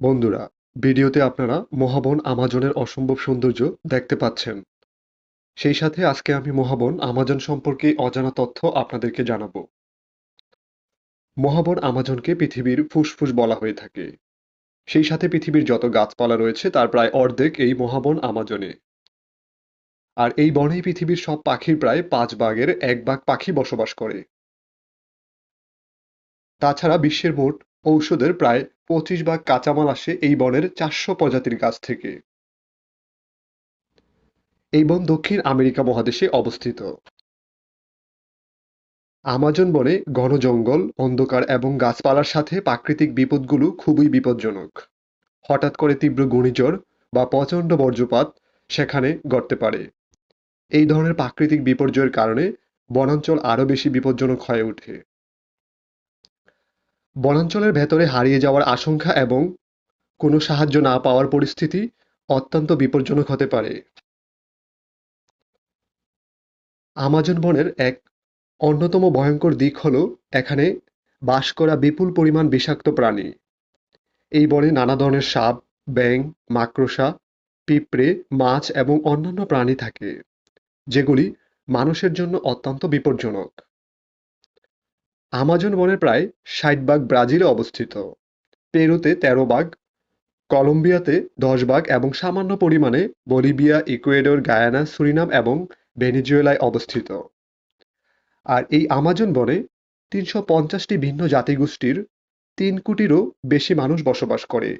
বন্ধুরা, ভিডিওতে আপনারা মহাবন আমাজনের অসম্ভব সৌন্দর্য দেখতে পাচ্ছেন। সেই সাথে আজকে আমি মহাবন আমাজন সম্পর্কে অজানা তথ্য আপনাদেরকে জানাব। মহাবন আমাজনকে পৃথিবীর ফুসফুস বলা হয়ে থাকে। সেই সাথে পৃথিবীর যত গাছপালা রয়েছে তার প্রায় অর্ধেক এই মহাবন আমাজনে। আর এই বনেই পৃথিবীর সব পাখির প্রায় পাঁচ ভাগের এক ভাগ পাখি বসবাস করে। তাছাড়া বিশ্বের মোট ঔষধের প্রায় পঁচিশ ভাগ কাঁচামাল আসে এই বনের চারশো প্রজাতির গাছ থেকে। এই বন দক্ষিণ আমেরিকা মহাদেশে অবস্থিত। আমাজন বনে ঘন জঙ্গল, অন্ধকার এবং গাছপালার সাথে প্রাকৃতিক বিপদগুলো খুবই বিপজ্জনক। হঠাৎ করে তীব্র ঘূর্ণিঝড় বা প্রচণ্ড বজ্রপাত সেখানে ঘটতে পারে। এই ধরনের প্রাকৃতিক বিপর্যয়ের কারণে বনাঞ্চল আরও বেশি বিপজ্জনক হয়ে ওঠে। বনাঞ্চলের ভেতরে হারিয়ে যাওয়ার আশঙ্কা এবং কোনো সাহায্য না পাওয়ার পরিস্থিতি অত্যন্ত বিপজ্জনক হতে পারে। আমাজন বনের এক অন্যতম ভয়ঙ্কর দিক হল এখানে বাস করা বিপুল পরিমাণ বিষাক্ত প্রাণী। এই বনে নানা ধরনের সাপ, ব্যাঙ, মাকড়সা, পিঁপড়ে, মাছ এবং অন্যান্য প্রাণী থাকে, যেগুলি মানুষের জন্য অত্যন্ত বিপজ্জনক। আমাজন বনের প্রায় ষাট ভাগ ব্রাজিলে অবস্থিত, পেরুতে তেরো ভাগ, কলম্বিয়াতে দশ ভাগ এবং সামান্য পরিমাণে বলিভিয়া, ইকুয়েডর, গায়ানা, সুরিনাম এবং ভেনেজুয়েলায় অবস্থিত। আর এই আমাজন বনে তিনশো পঞ্চাশটি ভিন্ন জাতিগোষ্ঠীর তিন কোটিরও বেশি মানুষ বসবাস করে।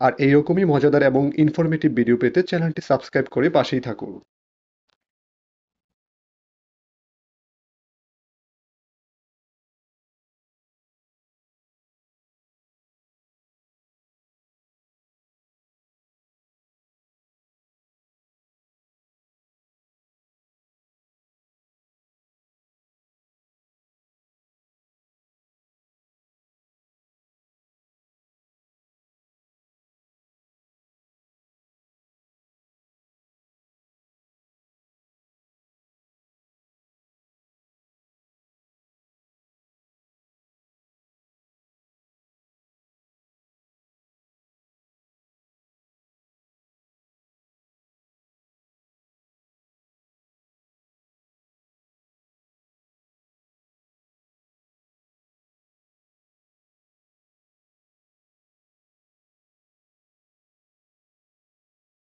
আর এইরকমই মজাদার এবং ইনফরমেটিভ ভিডিও পেতে চ্যানেলটি সাবস্ক্রাইব করে পাশেই থাকুন।